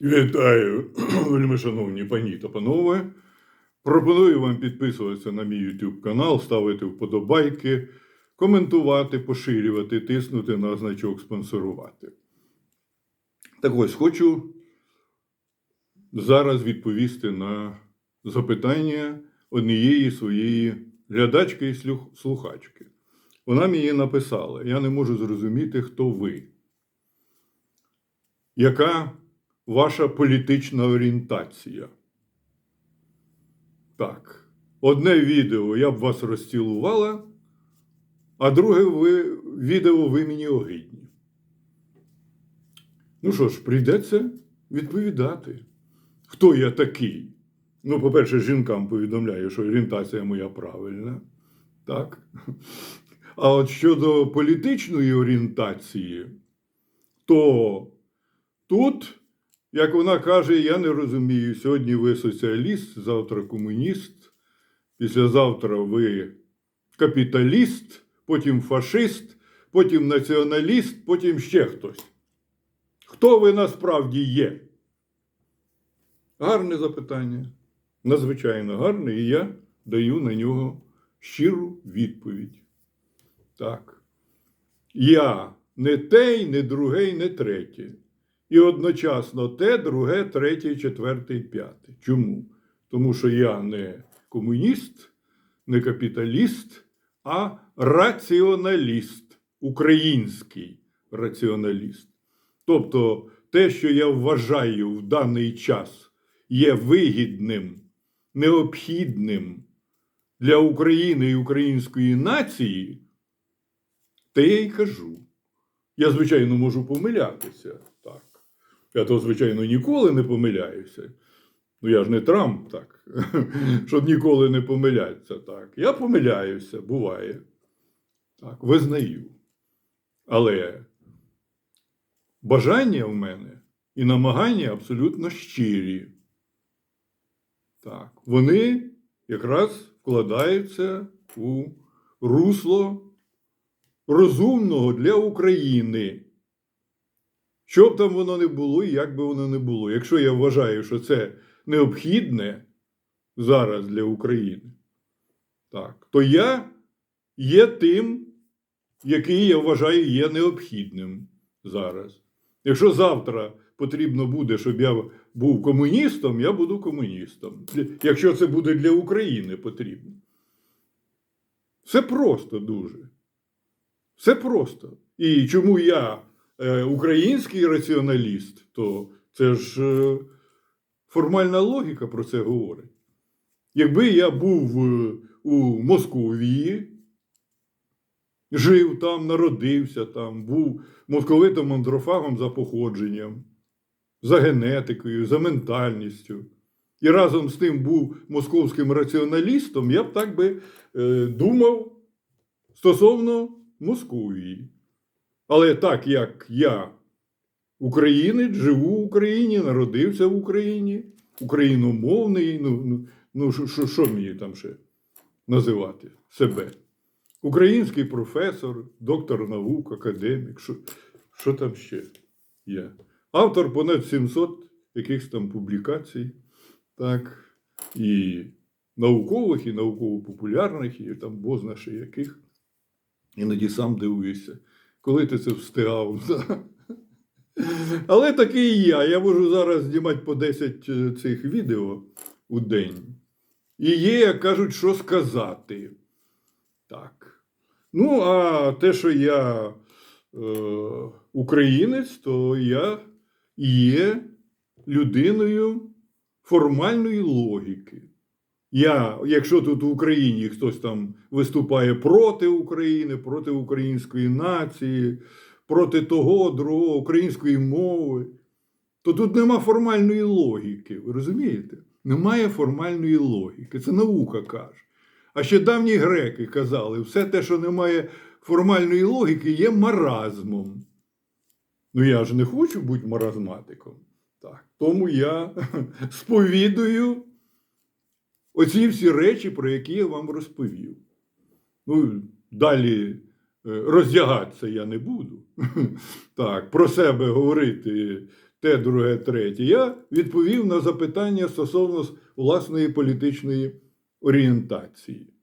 Вітаю, вельми шановні пані та панове. Пропоную вам підписуватися на мій YouTube канал, ставити вподобайки, коментувати, поширювати, тиснути на значок спонсорувати. Так ось хочу зараз відповісти на запитання однієї своєї глядачки і слухачки. Вона мені написала: я не можу зрозуміти, хто ви. Яка ваша політична орієнтація? Так. Одне відео я б вас розцілувала, а друге ви, відео ви мені огидні. Ну що ж, прийдеться відповідати. Хто я такий? Ну, по-перше, жінкам повідомляю, що орієнтація моя правильна. Так. А от щодо політичної орієнтації, то тут, як вона каже, я не розумію, сьогодні ви соціаліст, завтра комуніст, післязавтра ви капіталіст, потім фашист, потім націоналіст, потім ще хтось. Хто ви насправді є? Гарне запитання. Надзвичайно гарне, і я даю на нього щиру відповідь. Так. Я не те, не друге, не третє. І одночасно те, друге, третє, четверте і п'яте. Чому? Тому що я не комуніст, не капіталіст, а раціоналіст, український раціоналіст. Тобто те, що я вважаю в даний час є вигідним, необхідним для України і української нації, те я й кажу. Я, звичайно, можу помилятися. Так. Я то, звичайно, ніколи не помиляюся. Ну, я ж не Трамп, так, щоб ніколи не помилятися. Так. Я помиляюся, буває. Так, визнаю. Але бажання в мене і намагання абсолютно щирі. Так, вони якраз вкладаються у русло розумного для України. Що б там воно не було і як би воно не було. Якщо я вважаю, що це необхідне зараз для України, так, то я є тим, який я вважаю є необхідним зараз. Якщо завтра потрібно буде, щоб я був комуністом, я буду комуністом. Якщо це буде для України потрібно. Все просто дуже. Все просто. І чому я український раціоналіст, то це ж е, формальна логіка про це говорить. Якби я був е, у Московії, жив там, народився там, був московитом андрофагом за походженням, за генетикою, за ментальністю. І разом з тим був московським раціоналістом, я б так би е, думав стосовно Московії. Але так як я українець, живу в Україні, народився в Україні, україномовний, ну, ну, ну що- що, мені там ще називати себе? Український професор, доктор наук, академік, що, що там ще є? Автор понад 700 якихось там публікацій, так, і наукових, і науково-популярних, і там бозна ще яких. Іноді сам дивуюся, коли ти це встигав. Але такий і я. Я можу зараз знімати по 10 е, цих відео у день. І є, як кажуть, що сказати. Так. Ну, а те, що я е, українець, то я є людиною формальної логіки. Я, якщо тут в Україні хтось там виступає проти України, проти української нації, проти того, другого, української мови, то тут нема формальної логіки. Ви розумієте? Немає формальної логіки. Це наука каже. А ще давні греки казали, все те, що немає формальної логіки, є маразмом. Ну я ж не хочу бути маразматиком. Так. Тому я сповідую оці всі речі, про які я вам розповів. Ну, далі е, роздягатися я не буду. Так, про себе говорити те, друге, третє. Я відповів на запитання стосовно власної політичної орієнтації.